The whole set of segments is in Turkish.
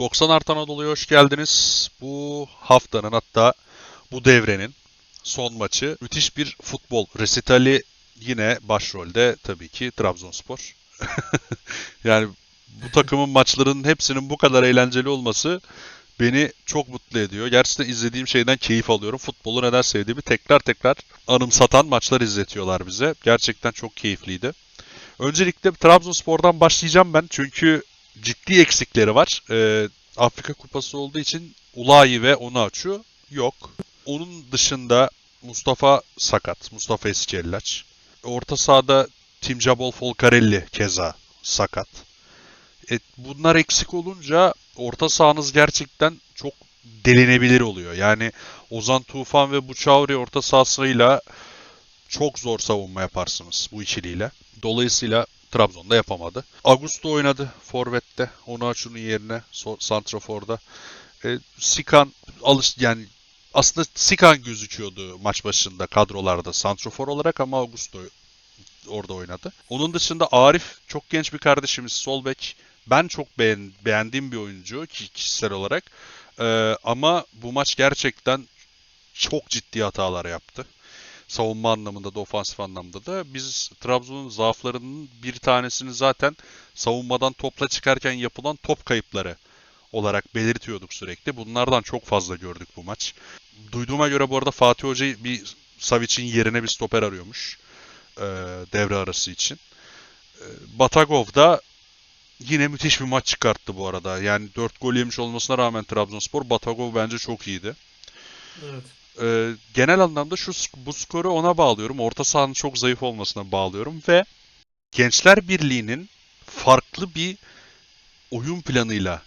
90 Art Anadolu'ya hoş geldiniz. Bu haftanın hatta bu devrenin son maçı müthiş bir futbol resitali yine başrolde tabii ki Trabzonspor. yani bu takımın maçlarının hepsinin bu kadar eğlenceli olması beni çok mutlu ediyor. Gerçekten izlediğim şeyden keyif alıyorum. Futbolu neden sevdiğimi tekrar tekrar anımsatan maçlar izletiyorlar bize. Gerçekten çok keyifliydi. Öncelikle Trabzonspor'dan başlayacağım ben çünkü ciddi eksikleri var. Ee, Afrika Kupası olduğu için Ulayi ve Onaçu yok. Onun dışında Mustafa sakat. Mustafa Eskellaç. Orta sahada Timcabol Folcarelli keza sakat. E, bunlar eksik olunca orta sahanız gerçekten çok delinebilir oluyor. Yani Ozan Tufan ve Buçavri orta sahasıyla çok zor savunma yaparsınız bu ikiliyle. Dolayısıyla Trabzon'da yapamadı. Augusto oynadı Forvet'te. Onaçu'nun yerine Santrafor'da. E, Sikan alış yani aslında Sikan gözüküyordu maç başında kadrolarda Santrafor olarak ama Augusto orada oynadı. Onun dışında Arif çok genç bir kardeşimiz sol bek. Ben çok beğen, beğendiğim bir oyuncu ki kişisel olarak. E, ama bu maç gerçekten çok ciddi hatalar yaptı savunma anlamında da ofansif anlamda da biz Trabzon'un zaaflarının bir tanesini zaten savunmadan topla çıkarken yapılan top kayıpları olarak belirtiyorduk sürekli. Bunlardan çok fazla gördük bu maç. Duyduğuma göre bu arada Fatih Hoca bir Savic'in yerine bir stoper arıyormuş e, devre arası için. E, Batagov da yine müthiş bir maç çıkarttı bu arada. Yani 4 gol yemiş olmasına rağmen Trabzonspor Batagov bence çok iyiydi. Evet. Ee, genel anlamda şu bu skoru ona bağlıyorum. Orta sahanın çok zayıf olmasına bağlıyorum ve Gençler Birliği'nin farklı bir oyun planıyla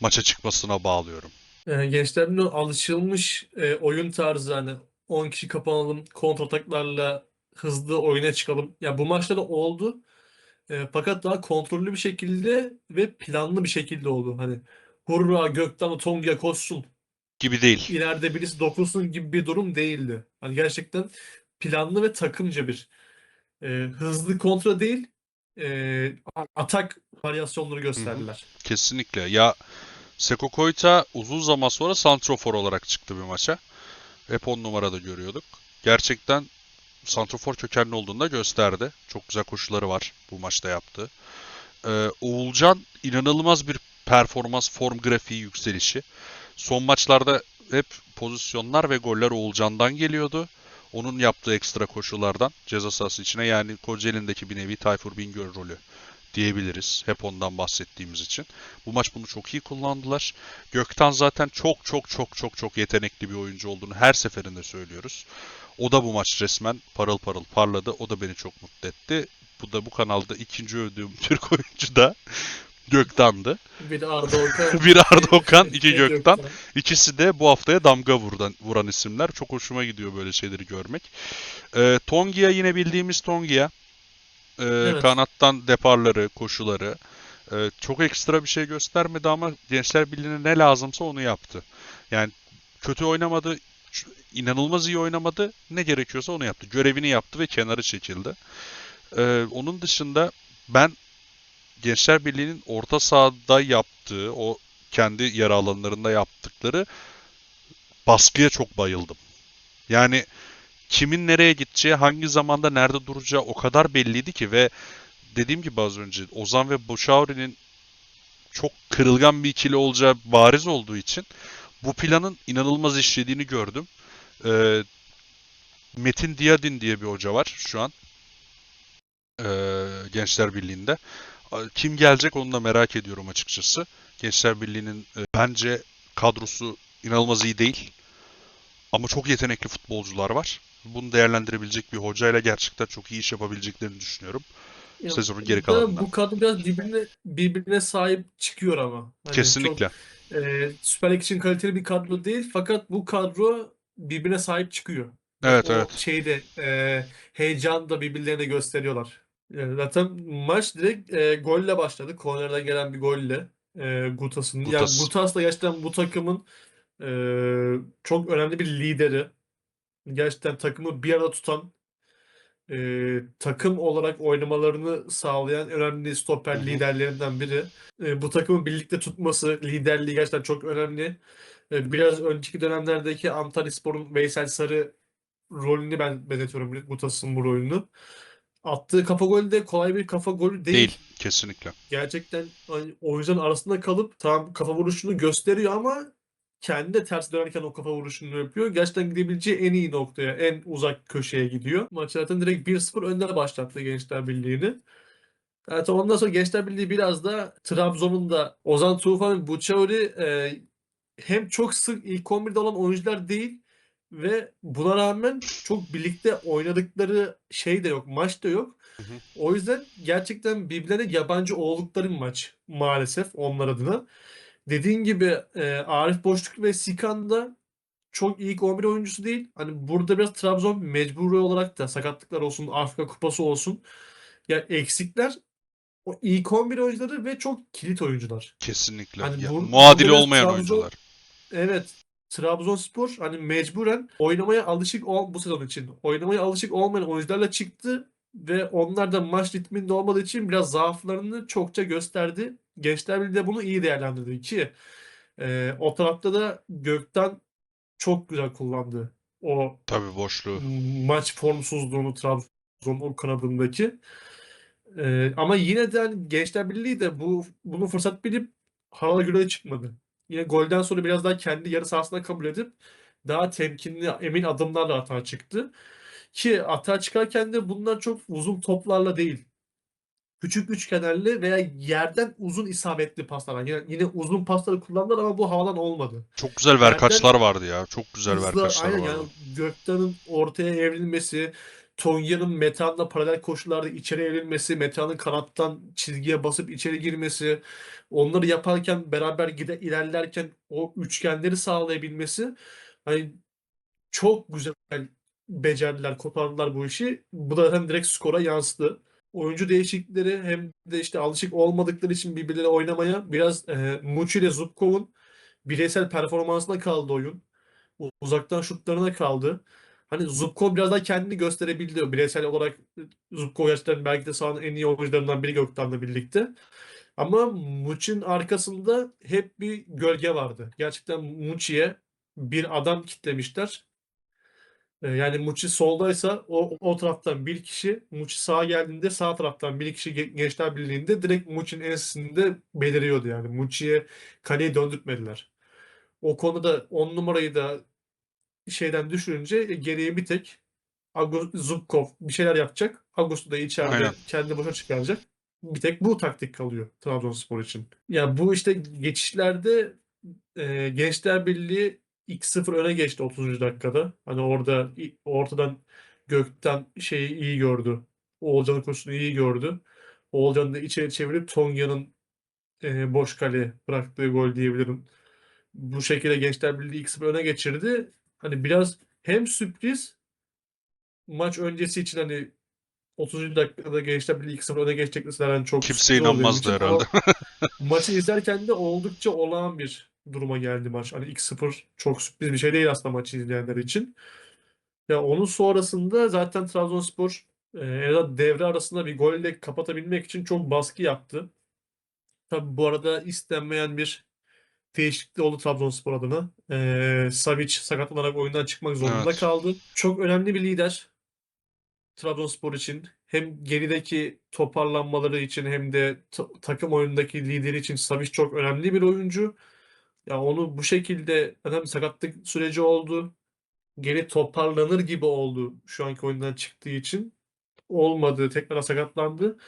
maça çıkmasına bağlıyorum. Ee, Gençlerin o alışılmış e, oyun tarzı hani 10 kişi kapanalım, kontrataklarla hızlı oyuna çıkalım. Ya bu maçta da oldu. E, fakat daha kontrollü bir şekilde ve planlı bir şekilde oldu. Hani hurra gökten Tonga koşsun, Gibi değil. ileride birisi dokunsun gibi bir durum değildi. Hani gerçekten planlı ve takımca bir e, hızlı kontra değil, e, atak varyasyonları gösterdiler. Kesinlikle. Ya Seko Koyta uzun zaman sonra santrofor olarak çıktı bir maça. Hep on numarada görüyorduk. Gerçekten santrofor kökenli olduğunu da gösterdi. Çok güzel koşuları var bu maçta yaptığı. Ee, Oğulcan inanılmaz bir performans, form grafiği yükselişi. Son maçlarda hep pozisyonlar ve goller Oğulcan'dan geliyordu. Onun yaptığı ekstra koşulardan ceza sahası içine yani Kocaeli'ndeki bir nevi Tayfur Bingöl rolü diyebiliriz. Hep ondan bahsettiğimiz için. Bu maç bunu çok iyi kullandılar. Gökten zaten çok çok çok çok çok yetenekli bir oyuncu olduğunu her seferinde söylüyoruz. O da bu maç resmen parıl parıl parladı. O da beni çok mutlu etti. Bu da bu kanalda ikinci övdüğüm Türk oyuncu da Göktan'dı. Biri Arda Okan, Biri Arda Okan, iki biri Gökten. İkisi de bu haftaya damga vuran, vuran isimler. Çok hoşuma gidiyor böyle şeyleri görmek. Ee, Tongia yine bildiğimiz Tongia. Ee, Evet. Kanattan deparları, koşuları. Ee, çok ekstra bir şey göstermedi ama Gençler Birliği'ne ne lazımsa onu yaptı. Yani kötü oynamadı, inanılmaz iyi oynamadı. Ne gerekiyorsa onu yaptı. Görevini yaptı ve kenarı çekildi. Ee, onun dışında ben Gençler Birliği'nin orta sahada yaptığı, o kendi yer alanlarında yaptıkları baskıya çok bayıldım. Yani kimin nereye gideceği, hangi zamanda nerede duracağı o kadar belliydi ki ve dediğim gibi az önce Ozan ve Boşauri'nin çok kırılgan bir ikili olacağı bariz olduğu için bu planın inanılmaz işlediğini gördüm. Ee, Metin Diyadin diye bir hoca var şu an ee, Gençler Birliği'nde. Kim gelecek onu da merak ediyorum açıkçası. Gençler Birliği'nin e, bence kadrosu inanılmaz iyi değil. Ama çok yetenekli futbolcular var. Bunu değerlendirebilecek bir hocayla gerçekten çok iyi iş yapabileceklerini düşünüyorum. Ya Sezonun geri da kalanında. Bu kadro biraz birbirine birbirine sahip çıkıyor ama. Hani Kesinlikle. çok e, Süper Lig için kaliteli bir kadro değil fakat bu kadro birbirine sahip çıkıyor. Evet O evet. şeyde e, heyecan da birbirlerine gösteriyorlar. E, zaten maç direkt e, golle başladı. Kornerden gelen bir golle. E, Gutas'ın. Yani Gutas. Gutas da gerçekten bu takımın e, çok önemli bir lideri. Gerçekten takımı bir arada tutan e, takım olarak oynamalarını sağlayan önemli stoper Hı liderlerinden biri. E, bu takımı birlikte tutması, liderliği gerçekten çok önemli. E, biraz önceki dönemlerdeki Antalyaspor'un Veysel Sarı rolünü ben benzetiyorum Mutas'ın bu rolünü. Attığı kafa golü de kolay bir kafa golü değil. Değil. Kesinlikle. Gerçekten hani oyuncuların arasında kalıp tam kafa vuruşunu gösteriyor ama kendi de ters dönerken o kafa vuruşunu yapıyor. Gerçekten gidebileceği en iyi noktaya, en uzak köşeye gidiyor. Maç zaten direkt 1-0 önde başlattı Gençler Birliği'ni. Evet, ondan sonra Gençler Birliği biraz da Trabzon'un da Ozan Tufan ve Buçauri e, hem çok sık ilk 11'de olan oyuncular değil ve buna rağmen çok birlikte oynadıkları şey de yok, maç da yok. Hı hı. O yüzden gerçekten birbirlerine yabancı oldukları maç maalesef onlar adına. Dediğin gibi e, Arif Boşluk ve Sikan da çok ilk 11 oyuncusu değil. Hani burada biraz Trabzon mecburi olarak da sakatlıklar olsun, Afrika Kupası olsun. Ya eksikler o ilk 11 oyuncuları ve çok kilit oyuncular. Kesinlikle. Hani Ya, bu- biraz olmayan Trabzon- oyuncular. Evet. Trabzonspor hani mecburen oynamaya alışık ol bu sezon için. Oynamaya alışık olmayan oyuncularla çıktı ve onlar da maç ritminde olmadığı için biraz zaaflarını çokça gösterdi. Gençler Birliği de bunu iyi değerlendirdi ki e, o tarafta da Gökten çok güzel kullandı. O Tabii boşluğu. maç formsuzluğunu Trabzon'un o kanadındaki. Ee, ama yine de hani Gençler Birliği de bu bunu fırsat bilip hava göre çıkmadı. Yine golden sonra biraz daha kendi yarı sahasına kabul edip daha temkinli, emin adımlarla atağa çıktı. Ki atağa çıkarken de bunlar çok uzun toplarla değil. Küçük üçgenlerle veya yerden uzun isabetli paslarla. Yine, yine uzun pasları kullandılar ama bu havadan olmadı. Çok güzel verkaçlar vardı ya. Çok güzel Hızlı, verkaçlar aynen vardı. yani Gökten'in ortaya evrilmesi, Tonya'nın Metehan'la paralel koşularda içeri evrilmesi, Metehan'ın kanattan çizgiye basıp içeri girmesi, onları yaparken beraber gide ilerlerken o üçgenleri sağlayabilmesi hani çok güzel becerdiler, kopardılar bu işi. Bu da hem direkt skora yansıdı. Oyuncu değişiklikleri hem de işte alışık olmadıkları için birbirleriyle oynamaya biraz e, Muçi ile Zubkov'un bireysel performansına kaldı oyun. Uzaktan şutlarına kaldı. Hani Zubkov biraz daha kendini gösterebildi. Bireysel olarak Zubkov gerçekten belki de sahanın en iyi oyuncularından biri Gökten'le birlikte. Ama Muçi'nin arkasında hep bir gölge vardı. Gerçekten Muçi'ye bir adam kitlemişler. Ee, Yani Muçi soldaysa o, o taraftan bir kişi, Muçi sağa geldiğinde sağ taraftan bir kişi Ge- Gençler Birliği'nde direkt Muçi'nin ensesinde beliriyordu yani. Muçi'ye kaleyi döndürtmediler. O konuda 10 numarayı da şeyden düşürünce e, geriye bir tek Agus Zubkov bir şeyler yapacak. Augusto da içeride Aynen. kendi boşa çıkaracak. Bir tek bu taktik kalıyor Trabzonspor için. Ya bu işte geçişlerde e, Gençler Birliği 2-0 öne geçti 30. dakikada. Hani orada ortadan gökten şeyi iyi gördü. Oğulcan'ın koşusunu iyi gördü. Oğulcan'ı da içeri çevirip Tonya'nın e, boş kale bıraktığı gol diyebilirim. Bu şekilde Gençler Birliği 2-0 öne geçirdi. Hani biraz hem sürpriz maç öncesi için hani 30. dakikada Gençler Birliği 2-0 öne geçecek mesela hani çok Kimse inanmazdı herhalde. maçı izlerken de oldukça olağan bir duruma geldi maç. Hani 2-0 çok sürpriz bir şey değil aslında maçı izleyenler için. Ya onun sonrasında zaten Trabzonspor e, en azından devre arasında bir golle kapatabilmek için çok baskı yaptı. Tabii bu arada istenmeyen bir değişiklik oldu Trabzonspor adına. E, Savic sakatlanarak oyundan çıkmak zorunda Evet. kaldı. Çok önemli bir lider Trabzonspor için. Hem gerideki toparlanmaları için hem de ta- takım oyunundaki lideri için Savic çok önemli bir oyuncu. Ya onu bu şekilde adam sakatlık süreci oldu. Geri toparlanır gibi oldu şu anki oyundan çıktığı için. Olmadı. Tekrar sakatlandı.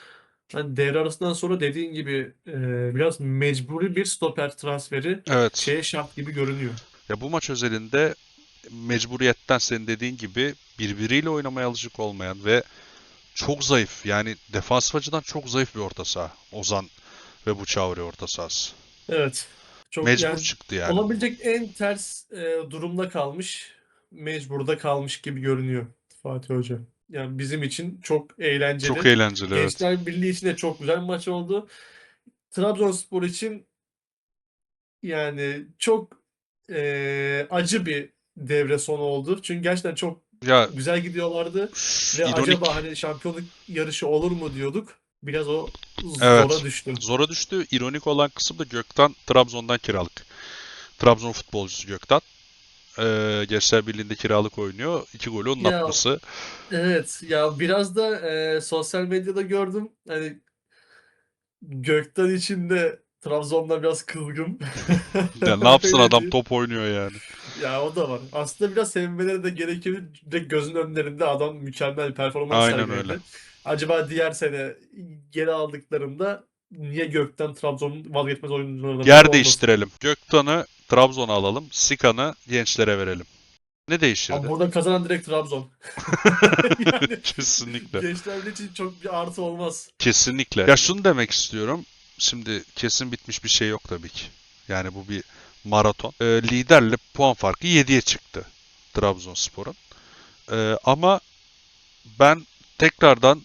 Hani devre arasından sonra dediğin gibi e, biraz mecburi bir stoper transferi Evet. şeye şart gibi görünüyor. Ya bu maç özelinde mecburiyetten senin dediğin gibi birbiriyle oynamaya alışık olmayan ve çok zayıf yani defansif açıdan çok zayıf bir orta saha. Ozan ve bu Çavri orta sahası. Evet. Çok Mecbur yani çıktı yani. olabilecek en ters e, durumda kalmış, mecburda kalmış gibi görünüyor Fatih Hoca. Yani bizim için çok eğlenceli. Çok eğlenceli evet. Gençler Birliği için de çok güzel bir maç oldu. Trabzonspor için yani çok e, acı bir devre sonu oldu. Çünkü gerçekten çok Ya güzel gidiyorlardı ve ironik. acaba hani şampiyonluk yarışı olur mu diyorduk. Biraz o Evet. zora düştü. Zora düştü. İronik olan kısım da Gökten Trabzon'dan kiralık. Trabzon futbolcusu Gökten. Ee, Gençler Birliği'nde kiralık oynuyor. İki golü onun Ya atması. evet ya biraz da e, sosyal medyada gördüm. Hani Gökten için de Trabzon'da biraz kızgın. Ya ne yapsın adam top oynuyor yani. Ya o da var. Aslında biraz sevinmeleri de gerekiyor. Direkt gözün önlerinde adam mükemmel performans Aynen sergiledi. öyle. Acaba diğer sene geri aldıklarında niye Gökten Trabzon'un vazgeçmez oyuncularından Yer değiştirelim. Gökten'i Trabzon'a alalım. Sikan'ı gençlere verelim. Ne değişirdi? burada kazanan direkt Trabzon. Yani Kesinlikle. gençler için çok bir artı olmaz. Kesinlikle. Ya şunu demek istiyorum. Şimdi kesin bitmiş bir şey yok tabii ki. Yani bu bir maraton. Ee, liderle puan farkı 7'ye çıktı Trabzonspor'un. Ee, ama ben tekrardan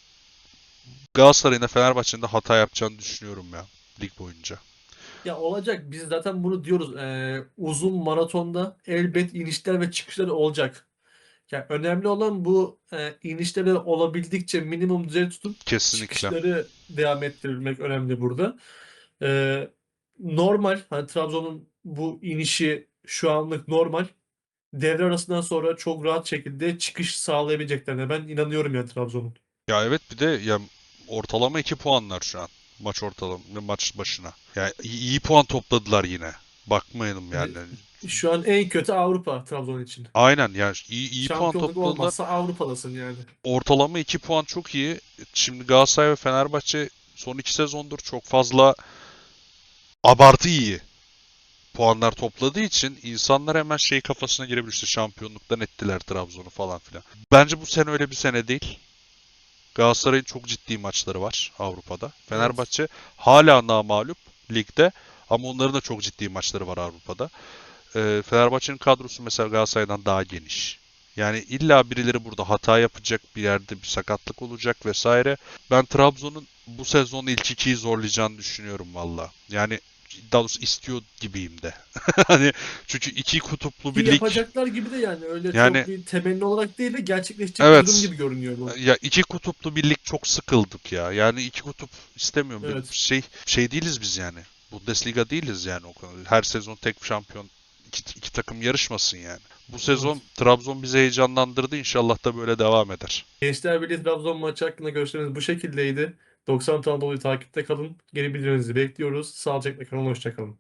Galatasaray'ın da Fenerbahçe'nin de hata yapacağını düşünüyorum ya lig boyunca. Ya olacak. Biz zaten bunu diyoruz. Ee, uzun maratonda elbet inişler ve çıkışlar olacak. Yani önemli olan bu e, inişleri olabildikçe minimum düzey tutup Kesinlikle. çıkışları devam ettirebilmek önemli burada. Ee, normal. Hani Trabzon'un bu inişi şu anlık normal. Devre arasından sonra çok rahat şekilde çıkış sağlayabileceklerine ben inanıyorum ya Trabzon'un. Ya evet bir de ya ortalama 2 puanlar şu an. Maç ortalama maç başına. Yani iyi, puan topladılar yine. Bakmayalım yani. Şu an en kötü Avrupa Trabzon için. Aynen yani iyi, iyi puan topladılar. olmazsa Avrupa'dasın yani. Ortalama 2 puan çok iyi. Şimdi Galatasaray ve Fenerbahçe son 2 sezondur çok fazla abartı iyi puanlar topladığı için insanlar hemen şey kafasına girebilir. İşte şampiyonluktan ettiler Trabzon'u falan filan. Bence bu sene öyle bir sene değil. Galatasaray'ın çok ciddi maçları var Avrupa'da. Fenerbahçe hala namağlup ligde ama onların da çok ciddi maçları var Avrupa'da. Ee, Fenerbahçe'nin kadrosu mesela Galatasaray'dan daha geniş. Yani illa birileri burada hata yapacak, bir yerde bir sakatlık olacak vesaire. Ben Trabzon'un bu sezon ilk ikiyi zorlayacağını düşünüyorum valla. Yani daha doğrusu istiyor gibiyim de. Hani çünkü iki kutuplu bir lig. yapacaklar gibi de yani öyle Yani- çok bir temenni olarak değil de gerçekleşecek bir Evet. durum gibi görünüyor bu. Ya iki kutuplu bir lig çok sıkıldık ya. Yani iki kutup istemiyorum. Bir Evet. Şey şey değiliz biz yani. Bundesliga değiliz yani o kadar. Her sezon tek şampiyon iki, iki takım yarışmasın yani. Bu sezon Trabzon bizi heyecanlandırdı. İnşallah da böyle devam eder. Gençler Birliği Trabzon maçı hakkında görüşleriniz bu şekildeydi. 90 Anadolu'yu takipte kalın. Geri bildirimlerinizi bekliyoruz. Sağlıcakla kalın. Hoşça kalın.